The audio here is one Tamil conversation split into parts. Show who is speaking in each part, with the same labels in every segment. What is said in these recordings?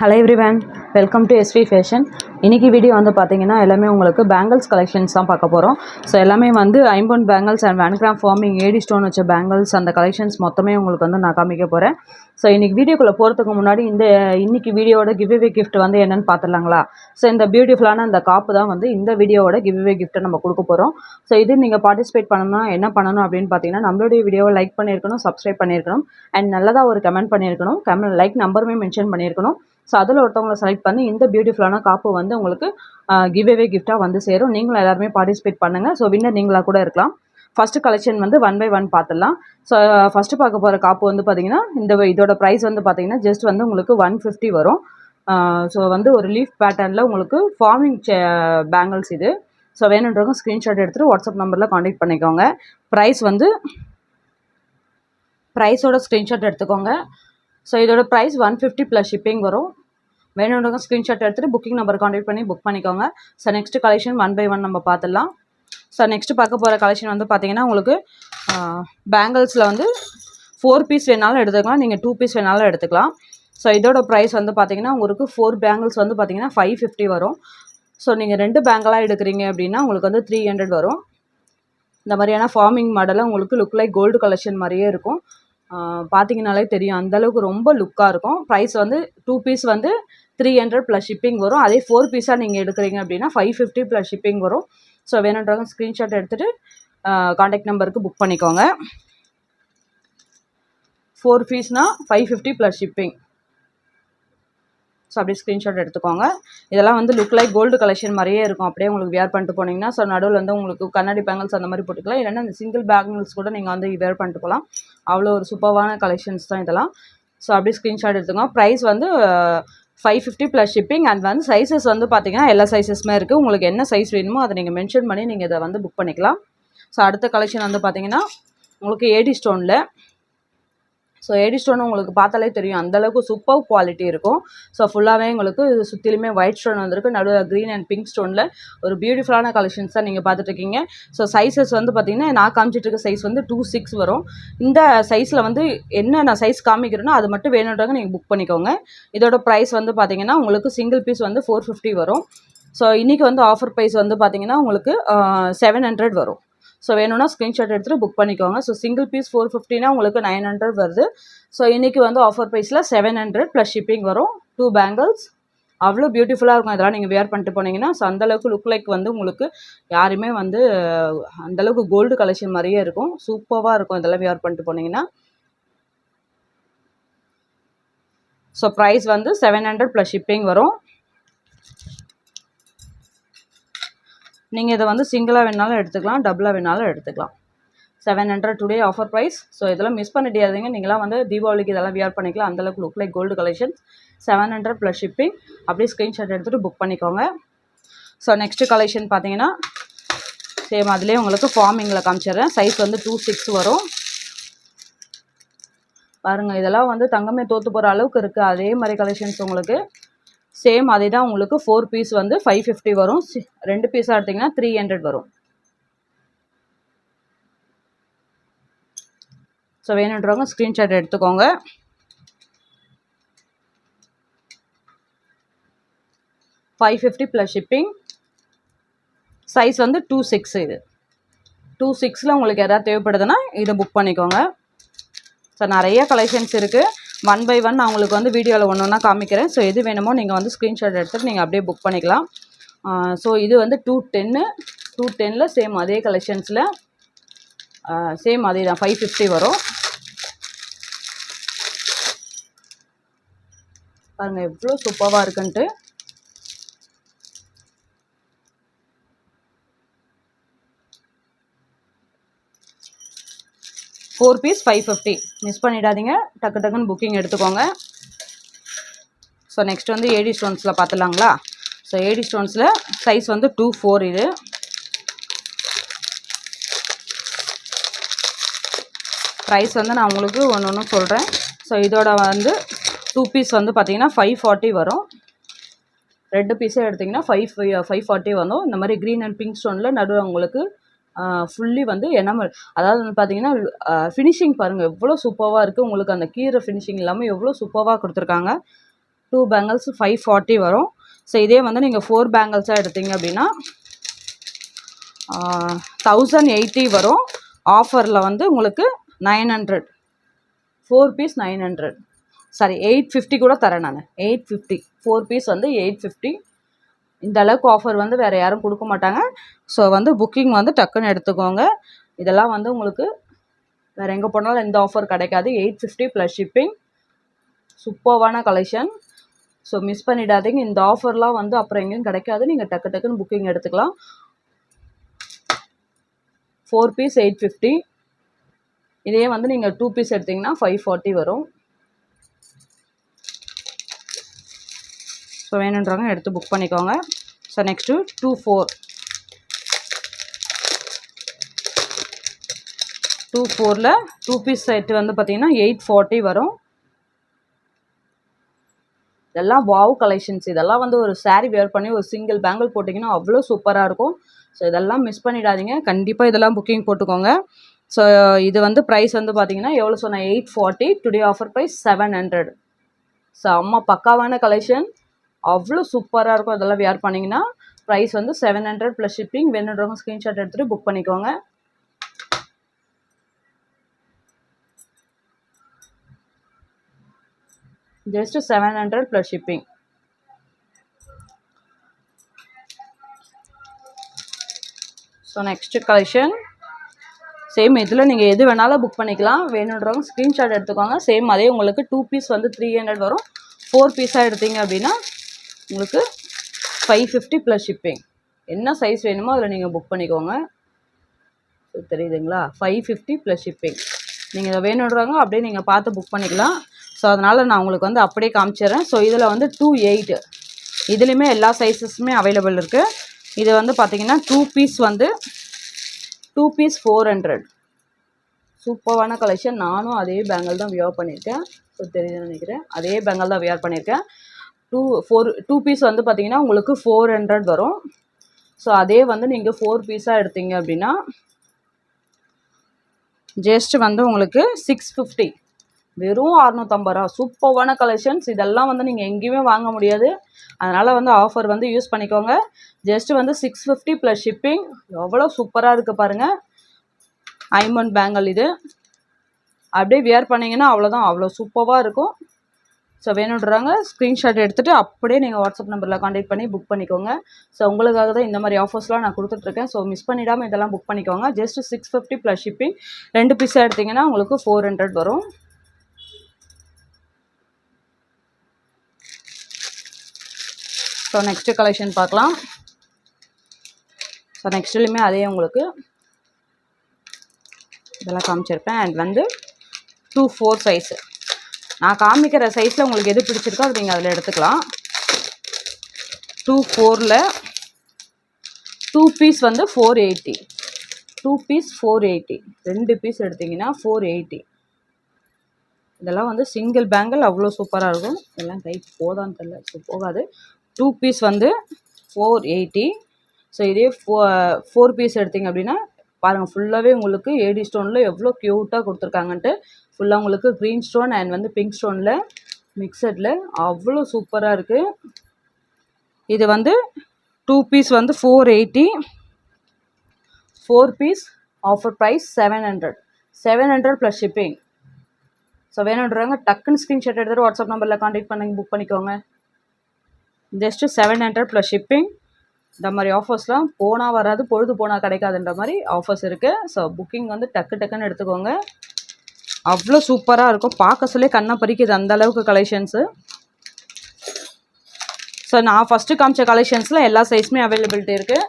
Speaker 1: Hello everyone welcome to SV fashion இன்னைக்கு வீடியோ வந்து பார்த்தீங்கன்னா எல்லாமே உங்களுக்கு பேங்கிள்ஸ் கலெக்ஷன்ஸ் தான் பார்க்க போகிறோம் ஸோ எல்லாமே வந்து ஐம்பொன் bangles and one gram forming AD stone வச்ச பேங்கிள்ஸ் அந்த கலெக்ஷன்ஸ் மொத்தமே உங்களுக்கு வந்து நான் காமிக்க போகிறேன் ஸோ இன்றைக்கி வீடியோக்குள்ளே போகிறதுக்கு முன்னாடி இந்த இன்றைக்கி வீடியோட கிவ்வே கிஃப்ட் வந்து என்னென்னு பார்த்துடலாங்களா ஸோ இந்த பியூட்டிஃபுல்லான இந்த காப்பு தான் வந்து இந்த வீடியோவோட கிவ்வே கிஃப்ட்டை நம்ம கொடுக்க போகிறோம் ஸோ இது நீங்கள் பார்ட்டிசிபேட் பண்ணணும்னா என்ன பண்ணணும் அப்படின்னு பார்த்தீங்கன்னா நம்மளுடைய வீடியோவை லைக் பண்ணியிருக்கணும் சப்ஸ்கிரைப் பண்ணியிருக்கணும். அண்ட் நல்லதாக ஒரு கமெண்ட் பண்ணியிருக்கணும். கமெண்ட் லைக் நம்பருமே மென்ஷன் பண்ணியிருக்கணும். ஸோ அதில் ஒருத்தவங்களை செலக்ட் பண்ணி இந்த பியூட்டிஃபுல்லான காப்பு வந்து உங்களுக்கு கிவ் அவே கிஃப்ட்டாக வந்து சேரும். நீங்களும் எல்லாருமே பார்ட்டிசிபேட் பண்ணுங்கள் ஸோ வின்னர் நீங்களாக கூட இருக்கலாம். ஃபஸ்ட்டு கலெக்ஷன் வந்து ஒன் பை ஒன் பார்த்துடலாம் ஸோ ஃபஸ்ட்டு பார்க்க போகிற காப்பு வந்து பார்த்தீங்கன்னா இந்த இதோட ப்ரைஸ் வந்து பார்த்திங்கன்னா ஜஸ்ட் வந்து உங்களுக்கு ஒன் ஃபிஃப்டி வரும். ஸோ வந்து ஒரு லீஃப் பேட்டர்னில் உங்களுக்கு ஃபார்மிங் பேங்கிள்ஸ் இது. ஸோ வேணுன்றவங்க ஸ்க்ரீன்ஷாட் எடுத்துகிட்டு வாட்ஸ்அப் நம்பரில் காண்டாக்ட் பண்ணிக்கோங்க. ப்ரைஸ் வந்து ப்ரைஸோட ஸ்க்ரீன்ஷாட் எடுத்துக்கோங்க. ஸோ இதோட price one fifty plus shipping வரும். வேணுன்றவங்க ஸ்க்ரீன்ஷாட் எடுத்துகிட்டு புக்கிங் நம்பர் காண்டாக்ட் பண்ணி புக் பண்ணிக்கோங்க. So next collection one by one நம்ம பார்த்துடலாம் ஸோ நெக்ஸ்ட் பார்க்க போகிற கலெக்ஷன் வந்து பார்த்தீங்கன்னா உங்களுக்கு பேங்கிள்ஸில் வந்து ஃபோர் பீஸ் வேணாலும் எடுத்துக்கலாம். நீங்கள் டூ பீஸ் வேணாலும் எடுத்துக்கலாம். ஸோ இதோட ப்ரைஸ் வந்து பார்த்தீங்கன்னா உங்களுக்கு ஃபோர் பேங்கிள்ஸ் வந்து பார்த்தீங்கன்னா ஃபைவ் ஃபிஃப்டி வரும். ஸோ நீங்கள் ரெண்டு பேங்கிளாக எடுக்கிறீங்க அப்படின்னா உங்களுக்கு வந்து த்ரீ ஹண்ட்ரட் வரும். இந்த மாதிரியான ஃபார்மிங் மாடலில் உங்களுக்கு லுக் லைக் கோல்டு கலெக்ஷன் மாதிரியே இருக்கும். பார்த்தீங்கனாலே தெரியும். அந்தளவுக்கு ரொம்ப லுக்காக இருக்கும். ப்ரைஸ் வந்து டூ பீஸ் வந்து த்ரீ ஹண்ட்ரட் ப்ளஸ் ஷிப்பிங் வரும். அதே ஃபோர் பீஸாக நீங்கள் எடுக்கிறீங்க அப்படின்னா ஃபைவ் ஃபிஃப்டி ப்ளஸ் ஷிப்பிங் வரும். ஸோ வேணுன்றவங்க ஸ்க்ரீன்ஷாட் எடுத்துகிட்டு காண்டாக்ட் நம்பருக்கு புக் பண்ணிக்கோங்க. Four பீஸ்னால் five fifty plus shipping so அப்படியே ஸ்க்ரீன்ஷாட் எடுத்துக்கோங்க. இதெல்லாம் வந்து லுக் லைக் கோல்டு கலெக்ஷன் மாதிரியே இருக்கும். அப்படியே உங்களுக்கு வேர் பண்ணிட்டு போனீங்கன்னா ஸோ நடுவில் வந்து உங்களுக்கு கண்ணாடி பேங்கிள்ஸ் அந்த மாதிரி போட்டுக்கலாம். இல்லைன்னா இந்த சிங்கிள் பேங்கிள்ஸ் கூட நீங்கள் வந்து வேர் பண்ணிட்டு போகலாம். அவ்வளோ ஒரு சூப்பர்வான கலெக்ஷன்ஸ் தான் இதெல்லாம். ஸோ அப்படியே ஸ்க்ரீன்ஷாட் எடுத்துக்கோங்க ப்ரைஸ் வந்து five fifty plus shipping and வந்து சைஸஸ் வந்து பார்த்தீங்கன்னா எல்லா சைஸஸுமே இருக்குது உங்களுக்கு என்ன சைஸ் வேணுமோ அதை நீங்கள் மென்ஷன் பண்ணி நீங்கள் இதை வந்து புக் பண்ணிக்கலாம். ஸோ அடுத்த கலெக்ஷன் வந்து பார்த்தீங்கன்னா உங்களுக்கு ஏடி ஸ்டோனில் ஸோ ஏடி ஸ்டோன் உங்களுக்கு பார்த்தாலே தெரியும். அந்தளவுக்கு சூப்பர் குவாலிட்டி இருக்கும். ஸோ ஃபுல்லாகவே உங்களுக்கு சுற்றிலுமே ஒயிட் ஸ்டோன் வந்திருக்கு. நடுவில் க்ரீன் அண்ட் பிங்க் ஸ்டோனில் ஒரு பியூட்டிஃபுல்லான கலெக்ஷன்ஸ் தான் நீங்கள் பார்த்துட்ருக்கீங்க ஸோ சைஸஸ் வந்து பார்த்தீங்கன்னா நான் காமிச்சிட்டு இருக்க சைஸ் வந்து டூ சிக்ஸ் வரும். இந்த சைஸில் வந்து என்ன நான் சைஸ் காமிக்கிறேனோ அது மட்டும் வேணுன்றவங்க நீங்கள் புக் பண்ணிக்கோங்க. இதோட ப்ரைஸ் வந்து பார்த்தீங்கன்னா உங்களுக்கு சிங்கிள் பீஸ் வந்து ஃபோர் ஃபிஃப்டி வரும். ஸோ இன்றைக்கி வந்து ஆஃபர் ப்ரைஸ் வந்து பார்த்தீங்கன்னா உங்களுக்கு செவன் ஹண்ட்ரட் வரும். ஸோ வேணும்னா ஸ்க்ரீன்ஷாட் எடுத்துகிட்டு புக் பண்ணிக்கோங்க. ஸோ சிங்கிள் பீஸ் ஃபோர் ஃபிஃப்டினா உங்களுக்கு நைன் ஹண்ட்ரட் வருது. ஸோ இன்றைக்கி வந்து ஆஃபர் ப்ரைஸில் செவன் ஹண்ட்ரட் ப்ளஸ் ஷிப்பிங் வரும். டூ பேங்கிள்ஸ் அவ்வளோ பியூட்டிஃபுல்லாக இருக்கும் இதெல்லாம் நீங்கள் வேர் பண்ணிட்டு போனீங்கன்னா. ஸோ அந்தளவுக்கு லுக் லைக் வந்து உங்களுக்கு யாருமே வந்து அந்தளவுக்கு கோல்டு கலெக்ஷன் மாதிரியே இருக்கும். சூப்பராக இருக்கும் இதெல்லாம் வேர் பண்ணிட்டு போனீங்கன்னா. ஸோ ப்ரைஸ் வந்து செவன் ஹண்ட்ரட் ப்ளஸ் ஷிப்பிங் வரும். நீங்கள் இதை வந்து சிங்கிளாக வேணாலும் எடுத்துக்கலாம் டபுளாக வேணாலும் எடுத்துக்கலாம். Seven hundred today offer price so இதெல்லாம் மிஸ் பண்ணிட்டியாதீங்க நீங்களாம் வந்து தீபாவளிக்கு இதெல்லாம் வியர் பண்ணிக்கலாம். அந்தளவுக்கு look like gold collection seven hundred plus shipping அப்படியே ஸ்க்ரீன்ஷாட் எடுத்துகிட்டு புக் பண்ணிக்கோங்க. ஸோ நெக்ஸ்ட்டு கலெக்ஷன் பார்த்தீங்கன்னா சேம் அதுலேயே உங்களுக்கு ஃபார்மிங்கில் காமிச்சிடுறேன். சைஸ் வந்து டூ சிக்ஸ் வரும். பாருங்கள் இதெல்லாம் வந்து தங்கமே தோற்று போகிற அளவுக்கு இருக்குது அதே மாதிரி கலெக்ஷன்ஸ் உங்களுக்கு. சேம் அதே தான் உங்களுக்கு ஃபோர் பீஸ் வந்து ஃபைவ் ஃபிஃப்டி வரும். ரெண்டு பீஸாக எடுத்திங்கன்னா த்ரீ ஹண்ட்ரட் வரும். ஸோ வேணுன்றவங்க ஸ்க்ரீன்ஷாட் எடுத்துக்கோங்க. Five fifty plus shipping size வந்து டூ சிக்ஸ் இது. டூ சிக்ஸில் உங்களுக்கு எதாவது தேவைப்படுதுன்னா இதை புக் பண்ணிக்கோங்க. ஸோ நிறைய கலெக்ஷன்ஸ் இருக்குது ஒன் பை ஒன் நான் உங்களுக்கு வந்து வீடியோவில் ஒன்று ஒன்றா காமிக்கிறேன். ஸோ எது வேணுமோ நீங்கள் வந்து ஸ்க்ரீன்ஷாட் எடுத்துகிட்டு நீங்கள் அப்படியே புக் பண்ணிக்கலாம். ஸோ இது வந்து டூ டென்னு டூ டெனில் சேம் அதே கலெக்ஷன்ஸில் சேம் அதே தான் ஃபைவ் ஃபிஃப்டி வரும். பாருங்கள் எவ்வளோ சூப்பராக இருக்குன்ட்டு. Four piece five fifty miss பண்ணிடாதீங்க. டக்கு டக்குன்னு புக்கிங் எடுத்துக்கோங்க. ஸோ நெக்ஸ்ட் வந்து ஏடி ஸ்டோன்ஸில் பார்த்துலாங்களா ஸோ ஏடி ஸ்டோன்ஸில் சைஸ் வந்து டூ ஃபோர் இது. ப்ரைஸ் வந்து நான் உங்களுக்கு ஒன்று ஒன்று சொல்கிறேன் ஸோ இதோட வந்து டூ பீஸ் வந்து பார்த்தீங்கன்னா ஃபைவ் ஃபார்ட்டி வரும். ரெண்டு பீஸே எடுத்திங்கன்னா ஃபைவ் ஃபைவ் ஃபார்ட்டி வரும். இந்த மாதிரி க்ரீன் அண்ட் பிங்க் ஸ்டோனில் நடுவில் உங்களுக்கு ஃபுல்லி வந்து எனாமல் அதாவது வந்து பார்த்தீங்கன்னா ஃபினிஷிங் பாருங்கள் எவ்வளோ சூப்பராக இருக்குது உங்களுக்கு அந்த கீரை ஃபினிஷிங் இல்லாமல் எவ்வளோ சூப்பராக கொடுத்துருக்காங்க. டூ பேங்கிள்ஸ் ஃபைவ் ஃபார்ட்டி வரும். ஸோ இதே வந்து நீங்கள் ஃபோர் பேங்கிள்ஸாக எடுத்தீங்க அப்படின்னா தௌசண்ட் எயிட்டி வரும். ஆஃபரில் வந்து உங்களுக்கு nine hundred four piece nine hundred sorry eight fifty கூட தரேன் நான். எயிட் ஃபிஃப்டி ஃபோர் பீஸ் வந்து எயிட் ஃபிஃப்டி இந்த அளவுக்கு ஆஃபர் வந்து வேறு யாரும் கொடுக்க மாட்டாங்க. ஸோ வந்து புக்கிங் வந்து டக்குன்னு எடுத்துக்கோங்க. இதெல்லாம் வந்து உங்களுக்கு வேறு எங்கே போனாலும் இந்த ஆஃபர் கிடைக்காது. எயிட் ஃபிஃப்டி ப்ளஸ் ஷிப்பிங் சூப்பர்வான கலெக்ஷன் ஸோ மிஸ் பண்ணிடாதீங்க. இந்த ஆஃபர்லாம் வந்து அப்புறம் எங்கேயும் கிடைக்காது. நீங்கள் டக்கு டக்குன்னு புக்கிங் எடுத்துக்கலாம். ஃபோர் பீஸ் எயிட் ஃபிஃப்டி இதே வந்து நீங்கள் டூ பீஸ் எடுத்திங்கன்னா ஃபைவ் ஃபார்ட்டி வரும். ஸோ வேணுன்றவங்க எடுத்து புக் பண்ணிக்கோங்க. So next two four two ஃபோரில் டூ பீஸ் செட்டு வந்து பார்த்திங்கன்னா எயிட் ஃபார்ட்டி வரும். இதெல்லாம் வாவ் கலெக்ஷன்ஸ் இதெல்லாம் வந்து ஒரு சாரீ வேர் பண்ணி ஒரு சிங்கிள் பேங்கிள் போட்டிங்கன்னா அவ்வளோ சூப்பராக இருக்கும். ஸோ இதெல்லாம் மிஸ் பண்ணிடாதீங்க. கண்டிப்பாக இதெல்லாம் புக்கிங் போட்டுக்கோங்க. ஸோ இது வந்து ப்ரைஸ் வந்து பார்த்தீங்கன்னா எவ்வளோ சொன்னேன்? Eight forty today offer price seven hundred so அம்மா பக்காவான கலெக்ஷன் அவ்வளோ சூப்பராக இருக்கும். இதெல்லாம் வியர் பண்ணிங்கன்னா ப்ரைஸ் வந்து செவன் ஹண்ட்ரட் ப்ளஸ் ஷிப்பிங் வேணுன்றவங்க ஸ்க்ரீன்ஷாட் எடுத்துகிட்டு புக் பண்ணிக்கோங்க. Just seven hundred plus shipping so next collection same இதில் நீங்கள் எது வேணாலும் புக் பண்ணிக்கலாம். வேணுன்றவங்க ஸ்க்ரீன்ஷாட் எடுத்துக்கோங்க. சேம் அதே உங்களுக்கு டூ பீஸ் வந்து த்ரீ ஹண்ட்ரட் வரும். ஃபோர் பீஸாக எடுத்தீங்க அப்படின்னா உங்களுக்கு ஃபைவ் ஃபிஃப்டி ப்ளஸ் ஷிப்பிங் என்ன சைஸ் வேணுமோ அதில் நீங்கள் புக் பண்ணிக்கோங்க. தெரியுதுங்களா? ஃபைவ் ஃபிஃப்டி ப்ளஸ் ஷிப்பிங் நீங்கள் இதை வேணுன்றாங்க அப்படியே நீங்கள் பார்த்து புக் பண்ணிக்கலாம். ஸோ அதனால் நான் உங்களுக்கு வந்து அப்படியே காமிச்சிடுறேன் ஸோ இதில் வந்து டூ எயிட்டு இதுலேயுமே எல்லா சைஸஸுமே அவைலபிள் இருக்குது இது வந்து பார்த்தீங்கன்னா டூ பீஸ் வந்து டூ பீஸ் ஃபோர் ஹண்ட்ரட் சூப்பரான கலெக்ஷன் நானும் அதே பேங்கல் தான் வியர் பண்ணியிருக்கேன். ஸோ தெரியுதுன்னு நினைக்கிறேன். அதே பேங்கல் தான் வியர் பண்ணியிருக்கேன். டூ ஃபோர் டூ பீஸ் வந்து பார்த்தீங்கன்னா உங்களுக்கு ஃபோர் ஹண்ட்ரட் வரும். ஸோ அதே வந்து நீங்கள் ஃபோர் பீஸாக எடுத்தீங்க அப்படின்னா ஜஸ்ட் வந்து உங்களுக்கு சிக்ஸ் ஃபிஃப்டி வெறும் அறநூற்றம்பது ரூபா. சூப்பர்வான கலெக்ஷன்ஸ் இதெல்லாம் வந்து நீங்கள் எங்கேயுமே வாங்க முடியாது. அதனால் வந்து ஆஃபர் வந்து யூஸ் பண்ணிக்கோங்க. ஜஸ்ட் வந்து சிக்ஸ் ஃபிஃப்டி ப்ளஸ் ஷிப்பிங் எவ்வளோ சூப்பராக இருக்குது பாருங்கள் ஐமண்ட் பேங்கல் இது. அப்படியே வியர் பண்ணிங்கன்னா அவ்வளோதான் அவ்வளோ சூப்பராக இருக்கும். ஸோ வேணுன்றாங்க ஸ்க்ரீன்ஷாட் எடுத்துகிட்டு அப்படியே நீங்கள் வாட்ஸ்அப் நம்பரில் காண்டாக்ட் பண்ணி புக் பண்ணிக்கோங்க. ஸோ உங்களுக்காக தான் இந்த மாதிரி ஆஃபர்ஸ்லாம் நான் கொடுத்துட்ருக்கேன். ஸோ மிஸ் பண்ணிடாமல் இதெல்லாம் புக் பண்ணிக்கோங்க. Just six fifty plus shipping ரெண்டு பீஸாக எடுத்திங்கன்னா உங்களுக்கு ஃபோர் ஹண்ட்ரட் வரும். ஸோ நெக்ஸ்ட்டு கலெக்ஷன் பார்க்கலாம். ஸோ நெக்ஸ்ட்லேயுமே அதே உங்களுக்கு. இதெல்லாம் காமிச்சிருப்பேன். அண்ட் வந்து டூ ஃபோர் சைஸு நான் காமிக்கிற சைஸில் உங்களுக்கு எது பிடிச்சிருக்கோ அது நீங்கள் அதில் எடுத்துக்கலாம். டூ ஃபோரில் டூ பீஸ் வந்து four eighty two piece four eighty ரெண்டு பீஸ் எடுத்தீங்கன்னா ஃபோர் எயிட்டி இதெல்லாம் வந்து சிங்கிள் பேங்கிள் அவ்வளோ சூப்பராக இருக்கும். இதெல்லாம் கைக்கு போதான்னு தெரில ஸோ போகாது. டூ பீஸ் வந்து ஃபோர் எயிட்டி ஸோ இதே ஃபோ ஃபோர் பீஸ் எடுத்தீங்க அப்படின்னா பாருங்கள் ஃபுல்லாகவே உங்களுக்கு ஏடி ஸ்டோனில் எவ்வளோ க்யூட்டாக கொடுத்துருக்காங்கன்ட்டு. ஃபுல்லாக உங்களுக்கு க்ரீன் ஸ்டோன் அண்ட் வந்து பிங்க் ஸ்டோனில் மிக்சடில் அவ்வளோ சூப்பராக இருக்குது இது வந்து டூ பீஸ் வந்து four eighty four piece offer price seven hundred seven hundred plus shipping so வேணுன்றவங்க டக்குன்னு ஸ்க்ரீன்ஷாட் எடுத்துகிட்டு வாட்ஸ்அப் நம்பரில் காண்டாக்ட் பண்ணி புக் பண்ணிக்கோங்க. Just seven hundred plus shipping இந்த மாதிரி ஆஃபர்ஸ்லாம் போனால் வராது பொழுது போனால் கிடைக்காதுன்ற மாதிரி ஆஃபர்ஸ் இருக்குது ஸோ புக்கிங் வந்து டக்கு டக்குன்னு எடுத்துக்கோங்க. அவ்வளோ சூப்பராக இருக்கும். பார்க்க சொல்லி கண்ணை பறிக்குது அந்த அளவுக்கு கலெக்ஷன்ஸு ஸோ நான் ஃபஸ்ட்டு காமிச்ச கலெக்ஷன்ஸில் எல்லா சைஸுமே அவைலபிலிட்டி இருக்குது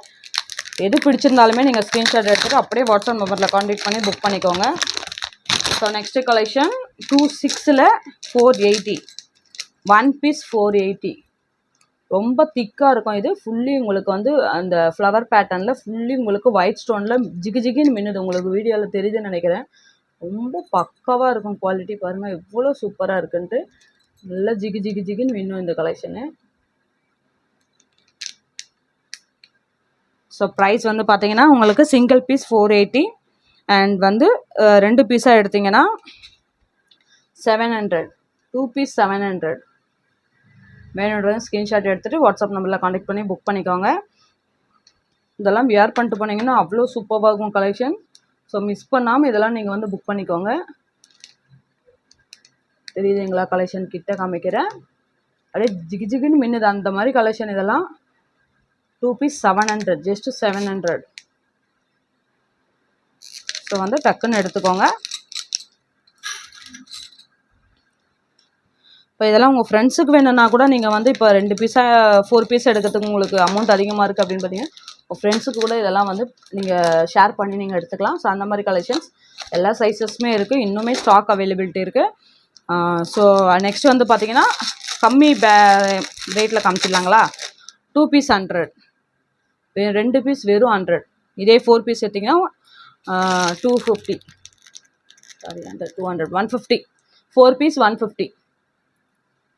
Speaker 1: எது பிடிச்சிருந்தாலுமே நீங்கள் ஸ்க்ரீன்ஷாட் எடுத்துகிட்டு அப்படியே வாட்ஸ்அப் நம்பரில் காண்டாக்ட் பண்ணி புக் பண்ணிக்கோங்க. ஸோ நெக்ஸ்ட்டு கலெக்ஷன் டூ சிக்ஸில் four eighty one piece four eighty ரொம்ப திக்காக இருக்கும். இது ஃபுல்லி உங்களுக்கு வந்து அந்த ஃப்ளவர் பேட்டர்னில் ஃபுல்லி உங்களுக்கு ஒயிட் ஸ்டோனில் ஜிகு ஜிகின்னு மின்னுது. உங்களுக்கு வீடியோவில் தெரியுதுன்னு நினைக்கிறேன். ரொம்ப பக்காவாக இருக்கும் குவாலிட்டி பாருங்கள் எவ்வளோ சூப்பராக இருக்குன்ட்டு. நல்லா ஜிகு ஜிகு ஜிகின்னு மின்னும் இந்த கலெக்ஷனு ஸோ ப்ரைஸ் வந்து பார்த்தீங்கன்னா உங்களுக்கு single piece four eighty and வந்து ரெண்டு பீஸாக எடுத்தீங்கன்னா seven hundred two piece seven hundred வேணுன்றதை screenshot எடுத்துகிட்டு வாட்ஸ்அப் நம்பரில் காண்டக்ட் பண்ணி புக் பண்ணிக்கோங்க. இதெல்லாம் வியர் பண்ணிட்டு போனீங்கன்னா அவ்வளோ சூப்பராக இருக்கும் கலெக்ஷன் ஸோ மிஸ் பண்ணாமல் இதெல்லாம் நீங்கள் வந்து புக் பண்ணிக்கோங்க. தெரியுதுங்களா கலெக்ஷன் கிட்ட காமிக்கிறேன் அப்படியே ஜிகி ஜிகின்னு மின்னுது. அந்த மாதிரி கலெக்ஷன் இதெல்லாம் two piece seven hundred just seven hundred so வந்து டக்குன்னு எடுத்துக்கோங்க. இப்போ இதெல்லாம் உங்கள் ஃப்ரெண்ட்ஸுக்கு வேணும்னா கூட நீங்கள் வந்து இப்போ ரெண்டு பீஸாக ஃபோர் பீஸ் எடுக்கிறதுக்கு உங்களுக்கு அமௌண்ட் அதிகமாக இருக்குது அப்படின்னு பார்த்தீங்கன்னா உங்கள் ஃப்ரெண்ட்ஸுக்கு கூட இதெல்லாம் வந்து நீங்கள் ஷேர் பண்ணி நீங்கள் எடுத்துக்கலாம். ஸோ அந்த மாதிரி கலெக்ஷன்ஸ் எல்லா சைஸஸுமே இருக்குது இன்னுமே ஸ்டாக் அவைலபிலிட்டி இருக்குது ஸோ நெக்ஸ்ட் வந்து பார்த்தீங்கன்னா கம்மி பே ரேட்டில் காமிச்சிடலாங்களா? டூ பீஸ் ஹண்ட்ரட் ரெண்டு பீஸ் வெறும் ஹண்ட்ரட் இதே ஃபோர் பீஸ் எடுத்திங்கன்னா two fifty sorry hundred two hundred one fifty four piece one fifty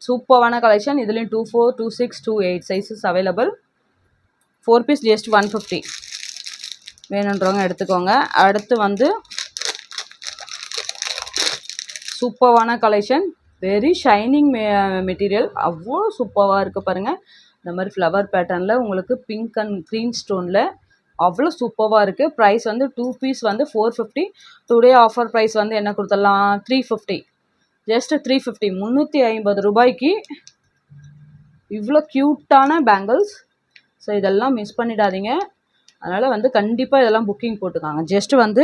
Speaker 1: சூப்பரான கலெக்ஷன் இதுலேயும் two four two six two eight sizes available four piece just one fifty வேணுன்றவங்க எடுத்துக்கோங்க. அடுத்து வந்து சூப்பரான கலெக்ஷன் வெரி ஷைனிங் மெட்டீரியல் அவ்வளோ சூப்பராக இருக்குது பாருங்கள் இந்த மாதிரி ஃப்ளவர் பேட்டர்னில் உங்களுக்கு பிங்க் அண்ட் க்ரீன் ஸ்டோனில் அவ்வளோ சூப்பராக இருக்குது ப்ரைஸ் வந்து டூ பீஸ் வந்து four fifty today offer price வந்து என்ன கொடுத்துடலாம்? Three fifty just three fifty முந்நூற்றி ஐம்பது ரூபாய்க்கு இவ்வளோ க்யூட்டான பேங்கிள்ஸ் ஸோ இதெல்லாம் மிஸ் பண்ணிடாதீங்க. அதனால் வந்து கண்டிப்பாக இதெல்லாம் புக்கிங் போட்டுக்காங்க. ஜஸ்ட் வந்து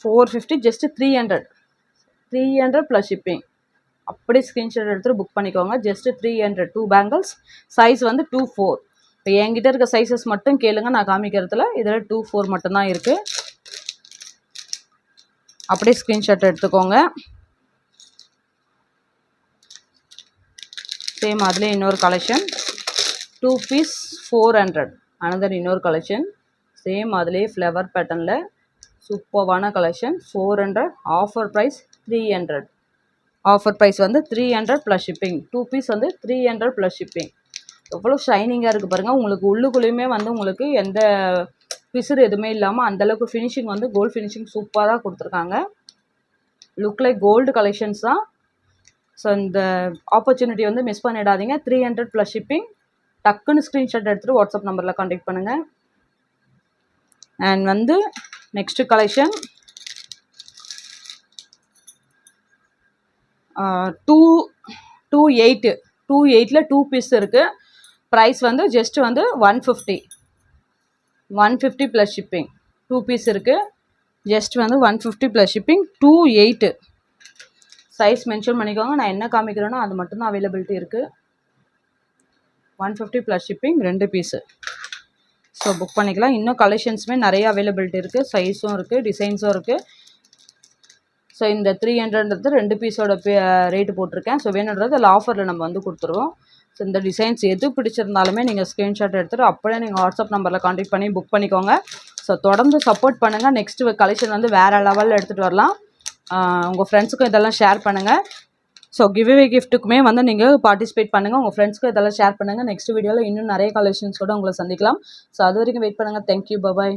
Speaker 1: four fifty just three hundred three hundred plus shipping அப்படியே ஸ்க்ரீன்ஷாட் எடுத்துகிட்டு புக் பண்ணிக்கோங்க. Just three hundred two bangles size வந்து டூ ஃபோர் இப்போ என்கிட்ட இருக்க சைஸஸ் மட்டும் கேளுங்க. நான் காமிக்கிறதுல. இதில் டூ ஃபோர் மட்டும்தான் இருக்குது அப்படியே ஸ்க்ரீன்ஷாட் எடுத்துக்கோங்க. சேம் அதுலேயே இன்னொரு collection two piece four hundred another இன்னொரு கலெக்ஷன் சேம் அதுலேயே ஃப்ளவர் பேட்டர்னில் சூப்பர்வான collection four hundred offer price three hundred offer price வந்து three hundred plus shipping two piece வந்து த்ரீ ஹண்ட்ரட் ப்ளஸ் ஷிப்பிங் எவ்வளோ ஷைனிங்காக இருக்குது பாருங்கள் உங்களுக்கு உள்ளுக்குள்ளேயுமே வந்து உங்களுக்கு எந்த பிசுறு எதுவுமே இல்லாமல் அந்தளவுக்கு ஃபினிஷிங் வந்து கோல்டு ஃபினிஷிங் சூப்பராக கொடுத்துருக்காங்க. லுக் லைக் கோல்டு கலெக்ஷன்ஸ் தான். ஸோ இந்த ஆப்பர்ச்சுனிட்டி வந்து மிஸ் பண்ணிடாதீங்க. த்ரீ ஹண்ட்ரட் ப்ளஸ் ஷிப்பிங் டக்குன்னு ஸ்க்ரீன்ஷாட் எடுத்துகிட்டு வாட்ஸ்அப் நம்பரில் காண்டாக்ட் பண்ணுங்கள் அண்ட் வந்து next collection two two eight two எயிட்டில் டூ பீஸ் இருக்குது ப்ரைஸ் வந்து ஜஸ்ட் வந்து one fifty one fifty plus shipping two piece இருக்குது ஜஸ்ட் வந்து one fifty plus shipping two eight size mention பண்ணிக்கோங்க. நான் என்ன காமிக்கிறேனோ அது மட்டும்தான் அவைலபிலிட்டி இருக்குது ஒன் ஃபிஃப்டி ப்ளஸ் ஷிப்பிங் ரெண்டு பீஸு ஸோ புக் பண்ணிக்கலாம். இன்னும் கலெக்ஷன்ஸுமே நிறைய அவைலபிலிட்டி இருக்குது சைஸும் இருக்குது டிசைன்ஸும் இருக்குது ஸோ இந்த த்ரீ ஹண்ட்ரட்ன்றது ரெண்டு பீஸோட ரேட்டு போட்டிருக்கேன். ஸோ வேணுன்றது அதில் ஆஃபரில் நம்ம வந்து கொடுத்துருவோம். ஸோ இந்த டிசைன்ஸ் எது பிடிச்சிருந்தாலுமே நீங்கள் ஸ்க்ரீன்ஷாட் எடுத்துகிட்டு அப்படியே நீங்கள் வாட்ஸ்அப் நம்பரில் காண்டாக்ட் பண்ணி புக் பண்ணிக்கோங்க. ஸோ தொடர்ந்து சப்போர்ட் பண்ணுங்கள் நெக்ஸ்ட்டு கலெக்ஷன் வந்து வேறு லெவலில் எடுத்துகிட்டு வரலாம். உங்கள் ஃப்ரெண்ட்ஸுக்கும் இதெல்லாம் ஷேர் பண்ணுங்கள் ஸோ கிவ்வே கிஃப்ட்டுக்குமே வந்து நீங்கள் பார்ட்டிசிபேட் பண்ணுங்கள் உங்கள் ஃப்ரெண்ட்ஸ்க்கு இதெல்லாம் ஷேர் பண்ணுங்கள் நெக்ஸ்ட் வீடியோவில் இன்னும் நிறைய கலெக்ஷன்ஸோடு உங்களை சந்திக்கலாம். ஸோ அது வரைக்கும் வெயிட் பண்ணுங்கள் தேங்க்யூ பபாய்